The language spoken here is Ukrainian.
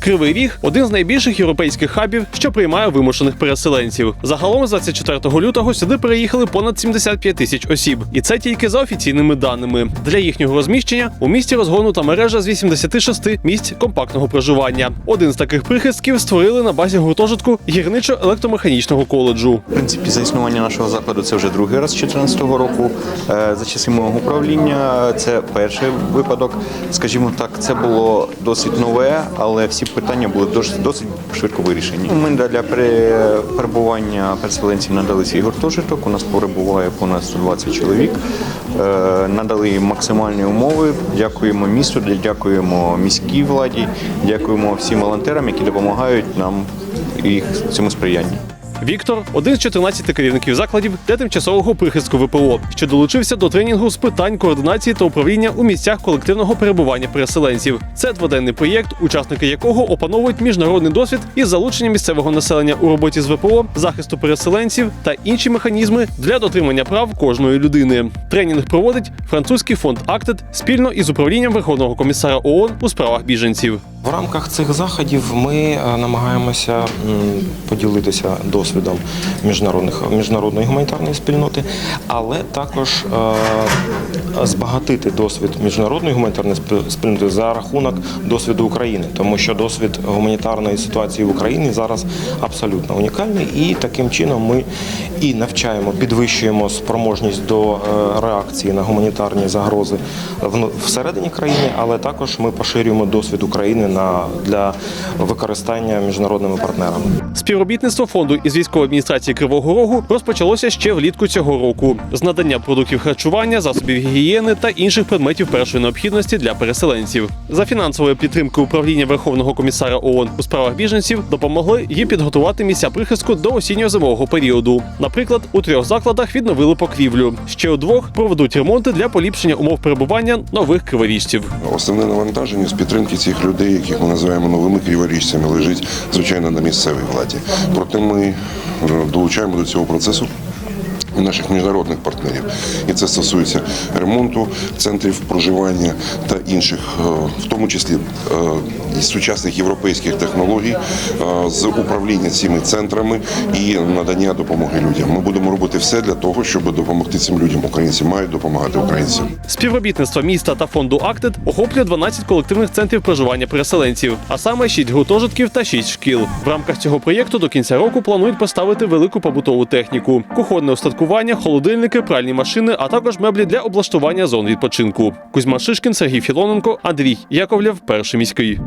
Кривий Ріг один з найбільших європейських хабів, що приймає вимушених переселенців. Загалом з 24 лютого сюди переїхали понад 75 тисяч осіб, і це тільки за офіційними даними. Для їхнього розміщення у місті розгорнута мережа з 86 місць компактного проживання. Один з таких прихистків створили на базі гуртожитку гірничо-електромеханічного коледжу. В принципі, за існування нашого закладу це вже другий раз з 2014 року. Е, За часи мого управління це перший випадок. Скажімо так, це було досить нове, але всі питання були досить, швидко вирішені. Ми для перебування переселенців надали свій гуртожиток. У нас перебуває понад 120 чоловік. Е, Надали максимальні умови. Дякуємо місту, дякуємо міській владі, дякуємо всім волонтерам, які допомагають нам і цьому сприянні. Віктор один з 14 керівників закладів для тимчасового прихистку ВПО, що долучився до тренінгу з питань координації та управління у місцях колективного перебування переселенців. Це дводенний проєкт, учасники якого опановують міжнародний досвід із залученням місцевого населення у роботі з ВПО, захисту переселенців та інші механізми для дотримання прав кожної людини. Тренінг проводить французький фонд Актед спільно із управлінням Верховного комісара ООН у справах біженців. В рамках цих заходів ми е, намагаємося поділитися досвідом міжнародних міжнародної гуманітарної спільноти, але також е, збагатити досвід міжнародної гуманітарної спільноти за рахунок досвіду України, тому що досвід гуманітарної ситуації в Україні зараз абсолютно унікальний, і таким чином ми і навчаємо, підвищуємо спроможність до е, реакції на гуманітарні загрози вно- всередині країни, але також ми поширюємо досвід України на для використання міжнародними партнерами. Співробітництво фонду із військової адміністрації Кривого Рогу розпочалося ще влітку цього року з надання продуктів харчування, засобів гігієни та інших предметів першої необхідності для переселенців. За фінансової підтримки управління Верховного комісара ООН у справах біженців допомогли їм підготувати місця прихистку до осінньо-зимового періоду. Наприклад, у трьох закладах відновили покрівлю. Ще у двох проведуть ремонти для поліпшення умов перебування нових криворіжців. Основне навантаження з підтримки цих людей, яких ми називаємо новими криворіжцями, лежить звичайно на місцевій владі. Проте ми е, долучаємо до цього процесу. І наших міжнародних партнерів, і це стосується ремонту центрів проживання та інших, е, в тому числі е, сучасних європейських технологій е, з управління цими центрами і надання допомоги людям. Ми будемо робити все для того, щоб допомогти цим людям. Українці мають допомагати українцям. Співробітництво міста та фонду Актед охоплює 12 колективних центрів проживання переселенців, а саме 6 гуртожитків та 6 шкіл. В рамках цього проєкту до кінця року планують поставити велику побутову техніку, кухонне устаткування, холодильники, пральні машини, а також меблі для облаштування зон відпочинку. Кузьма Шишкін, Сергій Філоненко, Андрій Яковлєв, перший міський.